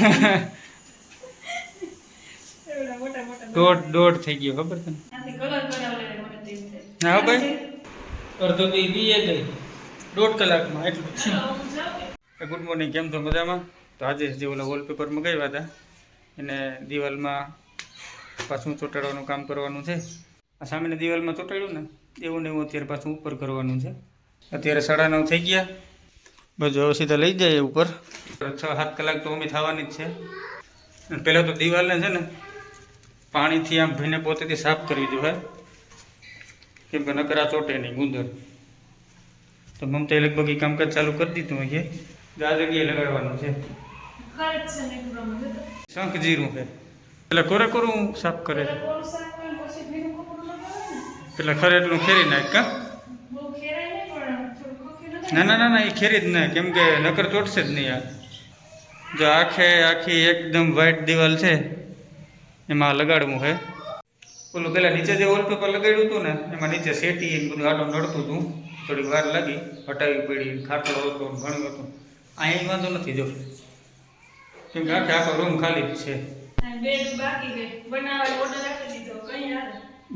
એવડા મોટા મોટા દોઢ દોઢ થઈ ગયો ખબર તને. હા ભાઈ. અડધો તો બીએ ગઈ દોઢ કલાકમાં એટલું? ગુડ મોર્નિંગ કેમ છો? મજામાં? તો આજે જે ઓલા વોલપેપર મગાવ્યા હતા એને દિવાલમાં પાછું ચોંટાડવાનું કામ કરવાનું છે. આ સામેની દિવાલમાં ચોંટાડ્યું ને એવું ને એવું અત્યારે પાછું ઉપર કરવાનું છે. અત્યારે સાડા નવ થઈ ગયા. બસ સીધા લઈ જાય ઉપર. છ સાત કલાક તો અમે થવાની જ છે. પહેલાં તો દિવાલને છે ને પાણીથી આમ ભીને પોતેથી સાફ કરવી જોઈએ કેમ કે નકરા ચોટે નહીં, ગુંદર. તો મમતાએ લગભગ એ કામકાજ ચાલુ કરી દીધું હોય છે આ જગ્યાએ લગાડવાનું છે. શંખ જીરું છે. પેલા કોરે કોરું સાફ કરે. પેલા ખરે એટલું ખેરી નાખ કા બહુ ખેરાય નહીં પણ થોડું ખોખી લગાવે. ના ના ના ના એ ખેરી જ ને કેમ કે નકર ચોટશે જ નહીં આ. જો આખે આખી એકદમ વ્હાઈટ દિવાલ છે એમાં લગાડવું છે પેલું પેલા નીચે જે વોલપેપર લગાડ્યું હતું ને એમાં નીચે સેટી બધું આટો નડતું હતું. થોડીક વાર લાગી હટાવી પડી ખાટલો હતો ઘણું હતું. અહીંયા વાંધો નથી જો. કેમ કે આખે આખો રૂમ ખાલી જ છે.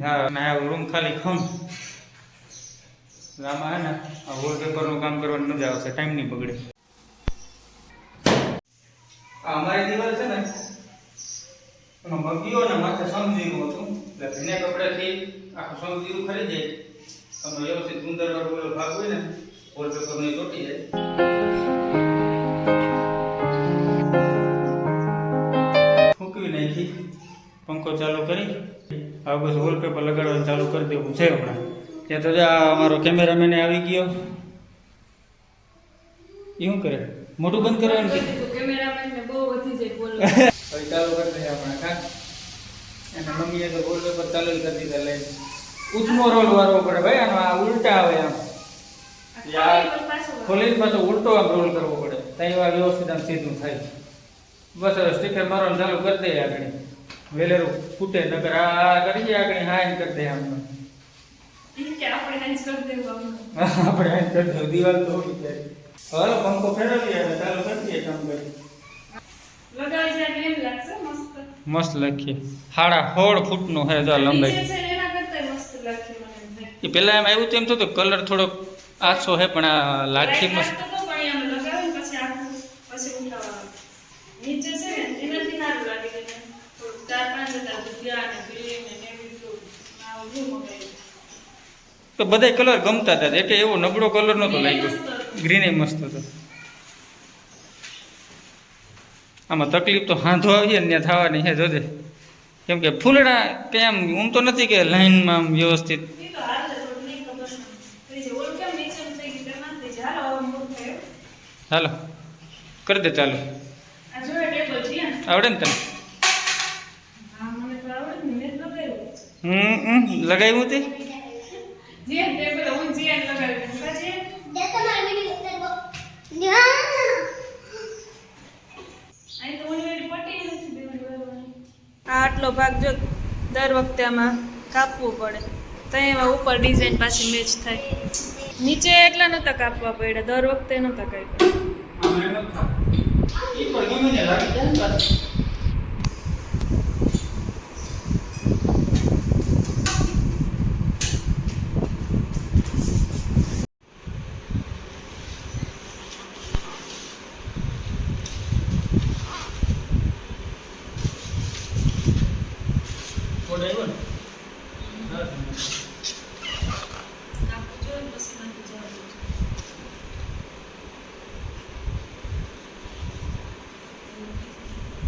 હા રૂમ ખાલી ખમ. આમાં હે ને આ વોલપેપરનું કામ કરવાની મજા આવશે ટાઈમ નહીં બગડે આ અમારી દિવાલ છે ને, એમાં મગીઓ ને માથે સમજીરું હતું. એટલે ભીને કપડેથી આખું સમજીરું ખરી જાય. તમે વ્યવસ્થિત ગુંદર વાળો ભાગ હોય ને વોલપેપરનો એ ચોટી જાય. પંખો ચાલુ કરી. હવે બસ વોલપેપર લગાડવાનું ચાલુ કરી દેવું. છે હમણાં. ત્યાં તો જા અમારો કેમેરામેન આવી ગયો. એ શું કરે? મોટું બંધ કરવાનું કે. કેમેરામેન ને બહુ વધી જાય બોલો. હવે ચાલુ કરી દઈએ આપણે હા એના મમ્મીએ તો વોલપેપર ચાલુ કરી દીધા લઈ ઉચમો રોલ વાળવો પડે ભાઈ આનો આ ઉલટા આવે આમ. ખોલીને પાછો ઉલટો આમ રોલ કરવો પડે. ત્યાં એવા વ્યવસ્થિત આમ સીધું થાય. બસ હવે સ્ટીકર મારવાનું ચાલુ કરી દઈએ આગળ. વેલેરું ફૂટે નકર આ કરી દઈએ આગળ હા કરી દઈએ આમ. કે આપણે હેન્ડ કરી દેવું. આપણે આમ કરી દિવાલ તો હાલો પંખો ફેરવી આવે ચાલો કરીએ કામ કરી લગાવી જાય એમ લાગશે મસ્ત. મસ્ત લખીએ. હાડા હોળ ફૂટનો હે જો આ લંબાઈ. છે એના કરતાંય મસ્ત લાગશે મને એ પેલા એમ આવ્યું તેમ થતું કલર થોડોક આછો હે પણ આ લાખી મસ્ત. તો. નીચે છે ને એનાથી સારું લાગે ચાર પાંચ હતા ગ્રીન ને. તો બધા કલર ગમતા હતા. એટલે એવો નબળો કલર નતો લાગ્યો. ગ્રીન એ મસ્ત હતો. આમાં તકલીફ તો હાંધો આવીએ ને ત્યાં થવાની છે જોજે. કેમ કે ફૂલડા કેમ આમ તો નથી કે લાઈનમાં આમ વ્યવસ્થિત. હાલ કરી દે ચાલુ? આવડે ને તને? હમ લગાવ્યું હતી જ. અહીં તો ઓલી નથી આ આટલો ભાગ જો દર વખતે આમાં કાપવું પડે. તો એમાં ઉપર ડિઝાઇન પાછી મેચ થાય. નીચે એટલા નતા કાપવા પડ્યા દર વખતે નતા કાપ્યા આમાં એમ જ થાય. ઈ પણ ગમે ને લાગી જાય ને પાછું. કોડ આવ્યો ને? હા. આપવું જોઈએ ને પછી નથી જવાનું.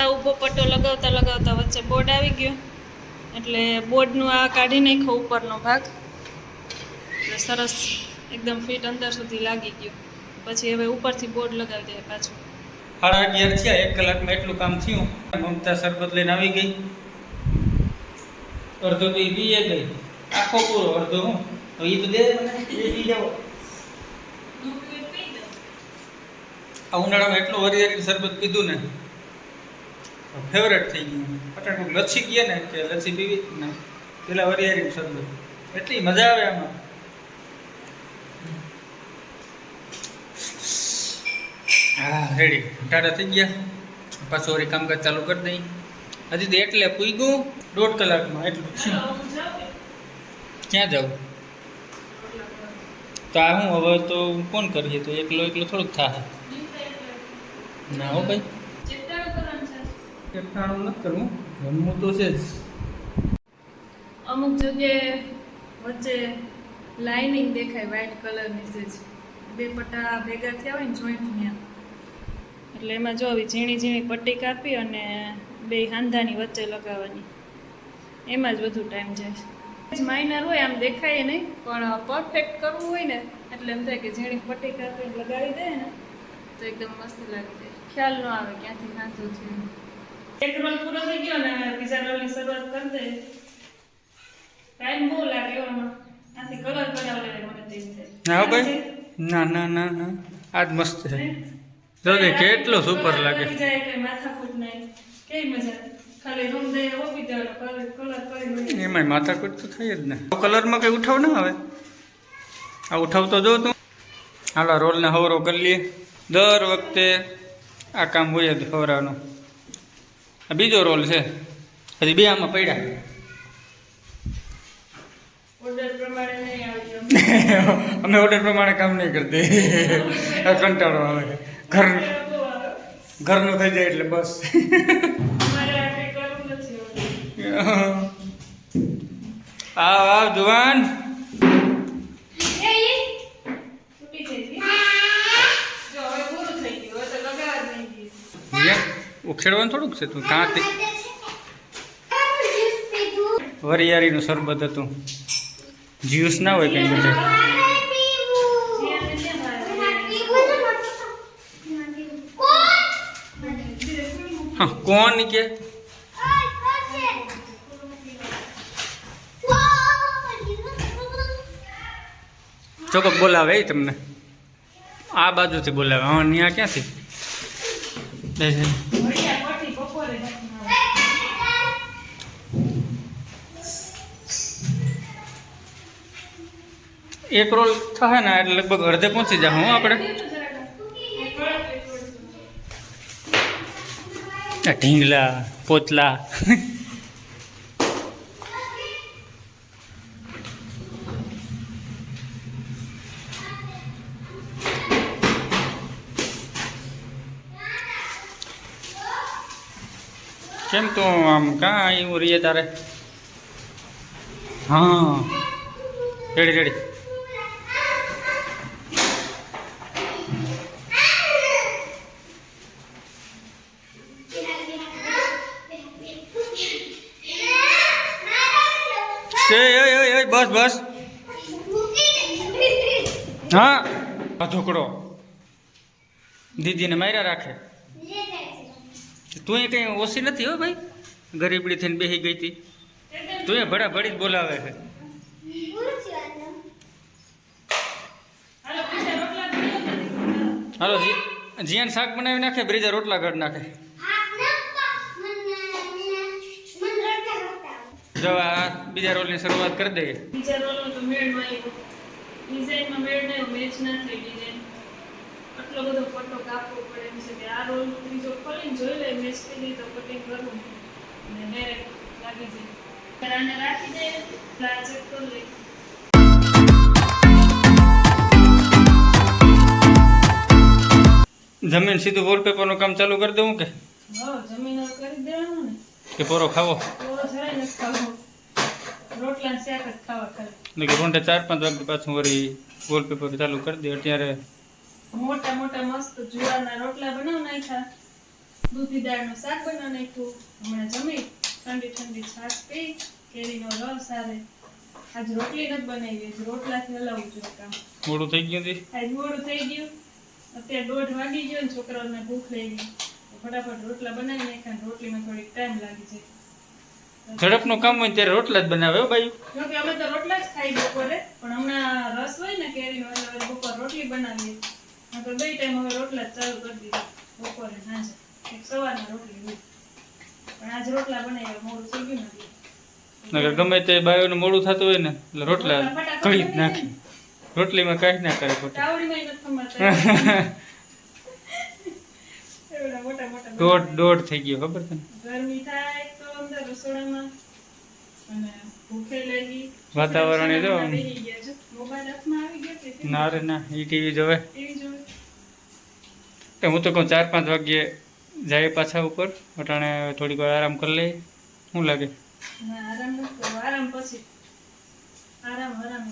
આ ઊભો પટ્ટો લગાવતા લગાવતા વચ્ચે બોર્ડ આવી ગયો. એટલે બોર્ડનું આ કાઢી નાખ્યો ઉપરનો ભાગ. એટલે સરસ એકદમ ફિટ અંદર સુધી લાગી ગયું. પછી હવે ઉપરથી બોર્ડ લગાવી દે પાછું. સાડા અગિયાર થયા એક કલાકમાં એટલું કામ થયું. મમતા શરબત લઈને આવી ગઈ. અડધો તો એ બીએ ગઈ. આખો પૂરો અડધો હું? તો એ તો દે મને. પી જાઓ. આ ઉનાળામાં એટલું હરિયાળી શરબત પીધું ને ફેવરેટ થઈ ગયું. પટાટું લચ્છી કહીએ ને કે લચ્છી પીવી? ને. પેલા વરિયારી શબ્દ એટલી મજા આવે આમાં. હા રેડી ટાટા થઈ ગયા. પાછું વળી કામકાજ ચાલુ કરી દઈ હજી તો એટલે પૂગ્યું. દોઢ કલાકમાં એટલું જાઉં ક્યાં જાવ તો આ હું હવે તો કોણ કરીએ તો એકલો એકલો થોડુંક થાય ના હો ભાઈ. એકટાણું નથી કરવું રમવું તો છે જ. અમુક જગ્યાએ વચ્ચે લાઇનિંગ દેખાય વ્હાઇટ કલરની છે. બે પટ્ટા ભેગા થયા હોય ને જોઈન્ટ ત્યાં એટલે એમાં જો આવી ઝીણી ઝીણી પટ્ટી કાપી અને બે હાંધાની વચ્ચે લગાવવાની. એમાં જ વધુ ટાઈમ જાય. માઇનર હોય, આમ દેખાય નહીં, પણ પરફેક્ટ કરવું હોય ને, એટલે એમ થાય કે ઝીણી પટ્ટી કાપીને લગાવી દે ને, તો એકદમ મસ્ત લાગી. જાય ખ્યાલ ન આવે ક્યાંથી હાથો છે. એક રોલ પૂરો થઈ ગયો ને બીજા રોલની શરૂઆત કરી દે. ટાઈમ બહુ લાગે એવામાં. આથી કલર કરાવલે મને તેમ થાય. ના હો ભાઈ? ના ના ના ના. આજ મસ્ત છે. જો કે કેટલો સુપર લાગે. જાય એટલે માથાકૂટ નહીં. કેવી મજા? ખાલી રૂમ દઈને ઓપી દેવાનો કલર કલર કરી એમાંય માથાકૂટ તો થઈ જ ને. કલરમાં કંઈ ઉઠાવ ના આવે? આ ઉઠાવતો જો તું. હાલો રોલને હવરો કરી લઈએ. દર વખતે આ કામ હોય જ હવરાનું. બીજો રોલ છે. હજી બે આમાં પડ્યા. અમે ઓર્ડર પ્રમાણે કામ નહીં કરતી. આ કંટાળો આવે. ઘર ઘરનું થઈ જાય એટલે બસ. આ. આવ આવ જુવાન છૂટી જઈ ગઈ. જો હવે પૂરું થઈ ગયું હવે તો લગાવવા જ નહીં ગયું. યા, ઉખેડવાનું થોડુંક છે તું. કાંથી વરિયાળીનું શરબત હતું. જ્યુસ ના હોય કંઈ બધે? હા કોણ કે? ચોક્કસ બોલાવે એ તમને. આ બાજુથી બોલાવે. હા ત્યાં ક્યાંથી? એક રોલ થાય ને એટલે લગભગ અડધે પહોંચી જાય હું આપણે? ઢીંગલા, પોતલા. કેમ તો આમ કાં એવું રહીએ તારે? હા. Ready ready. બસ બસ. હા. ઢોકળો. દીદીને માર્યા રાખે. તું એ કંઈ ઓછી નથી હો ભાઈ? ગરીબડી થઈને બેસી ગઈ હતી. તું એ ભડા ભડી જ બોલાવે છે. હાલો, જીયાન શાક બનાવી નાખે બ્રીજા રોટલા ઘડ નાખે. જો આ બીજા રોલની શરૂઆત કરી દઈએ બીજા રોલનો તો મેળમાં આવ્યો. ડિઝાઇનમાં મેળ નહીં, મેચ ના થઈ ડિઝાઇન. આટલો બધો પટ્ટો કાપવો પડે એમ છે કે આ રોલ ત્રીજો ખોલીને જોઈ લે મેચ થઈ ગઈ તો કટિંગ કરવું અને direct લાગી જાય આને રાખી દે આ check કરી લે. જમીન સીધું વોલપેપરનું કામ ચાલુ કરી દઉં કે હા, જમીન કરી દેવાનું ને કે પોરો ખાવો રોટલા શાક જ ખાવા ખાલી. એટલે ચાર પાંચ વાગે પાછું વળી વોલપેપર ચાલુ કરી દે અત્યારે. મોટા મોટા મસ્ત જુવારના રોટલા બનાવ નાખ્યા. દૂધી દાળનું શાક બનાવ નાખ્યું. હમણાં જમી ઠંડી ઠંડી છાશ પી કેરીનો રસ આવે. આજ રોટલી નથી બનાવી આજ રોટલાથી હલાવવું જોઈએ કામ. મોડું થઈ ગયું આજ મોડું થઈ ગયું. અત્યારે દોઢ વાગી ગયો ને છોકરાઓને ભૂખ લઈ ગઈ ફટાફટ રોટલા બનાવી નાખ્યા રોટલીમાં થોડીક ટાઈમ લાગી જાય. ઝડપનું કામ હોય ત્યારે રોટલા જ બનાવે ભાઈ અમે તો રોટલા જ ખાઈ બપોરે પણ હમણાં રસ હોય ને કેરીનો એટલે બપોર રોટલી બનાવીએ. નકર બે ટાઈમ હવે રોટલા ચાલુ કરી દીધા બપોરે સાંજે. એક સવારના રોટલી હોય. પણ આજ રોટલા બનાવ્યા મોડું થઈ ગયું નથી નકર ગમે તે બાયોને મોડું થતું હોય ને એટલે રોટલા કળી જ નાખી. રોટલીમાં કાંઈ ના કરે ખોટું. તાવડીમાં નથી મોટા મોટા દોઢ દોઢ થઈ ગયો ખબર છે ને ગરમી થાય રસોડામાં અને ભૂખે લાગી વાતાવરણ એ જો. મોબાઈલ હાથમાં આવી ગયા કે ના રે ના ઈ ટીવી જોવે. ટીવી જોવે. તો હું તો કહું ચાર પાંચ વાગ્યે જાય પાછા ઉપર અટાણે થોડીક વાર આરામ કરી લઈએ. શું લાગે? આરામ આરામ પછી. આરામ આરામ.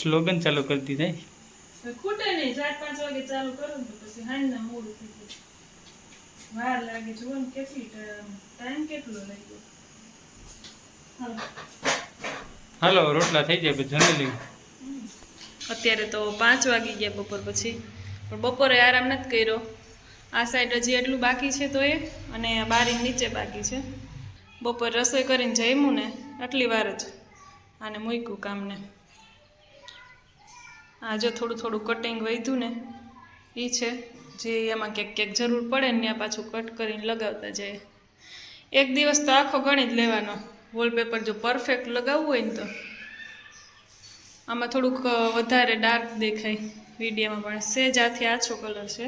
સ્લોગન ચાલુ કરી દીધા. ખૂટે નહીં ચાર પાંચ વાગે ચાલુ કરું તો પછી હાંજના મોડું થઈ જાય. વાર લાગે. જુઓ ને કેટલી ટાઈમ કેટલો લાગ્યો. હાલો. હાલો રોટલા થઈ જાય પછી જમી લઈએ. અત્યારે તો પાંચ વાગી ગયા બપોર પછી. પણ બપોરે આરામ નથી કર્યો. આ સાઈડ હજી એટલું બાકી છે તો એ અને આ બારી નીચે બાકી છે. બપોર રસોઈ કરીને જમ્યું ને આટલી વાર જ. આને મૂક્યું કામને. આ જો થોડું થોડું કટિંગ વધ્યું ને એ છે. જે એમાં ક્યાંક ક્યાંક જરૂર પડે ને ત્યાં પાછું કટ કરીને લગાવતા જાય. એક દિવસ તો આખો ગણી જ લેવાનો. વોલપેપર જો પરફેક્ટ લગાવવું હોય ને તો. આમાં થોડુંક વધારે ડાર્ક દેખાય. વિડીયોમાં પણ. સેજ આથી આછો કલર છે.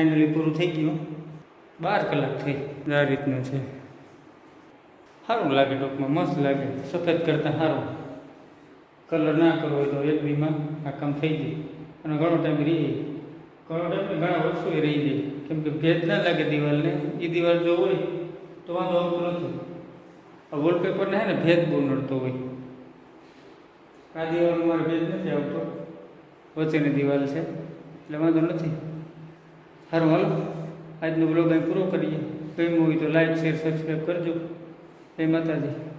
ફાઇનલી પૂરું થઈ ગયું. બાર કલાક થઈ. આ રીતનું છે. સારું લાગે ટૂંકમાં, મસ્ત લાગે. સફેદ કરતાં સારું. કલર ના કરવો હોય તો એક બીમાં આ કામ થઈ જાય. અને ઘણો ટાઈમ રહી જાય. ઘણો ટાઈમ ઘણા વર્ષો રહી જાય. કેમ કે ભેદ ના લાગે દિવાલને. એ દિવાલ જો હોય, તો વાંધો આવતો નથી. આ વોલપેપરને હે ને, ભેદ બહુ નડતો હોય. આ દિવાલમાં મારે ભેદ નથી આવતો. વચ્ચેની દિવાલ છે. એટલે વાંધો નથી. સારું હાલો. આજનો બ્લોગ અહીં પૂરો કરીએ. ગમ્યું હોય તો લાઈક શેર સબસ્ક્રાઈબ કરજો. જય માતાજી.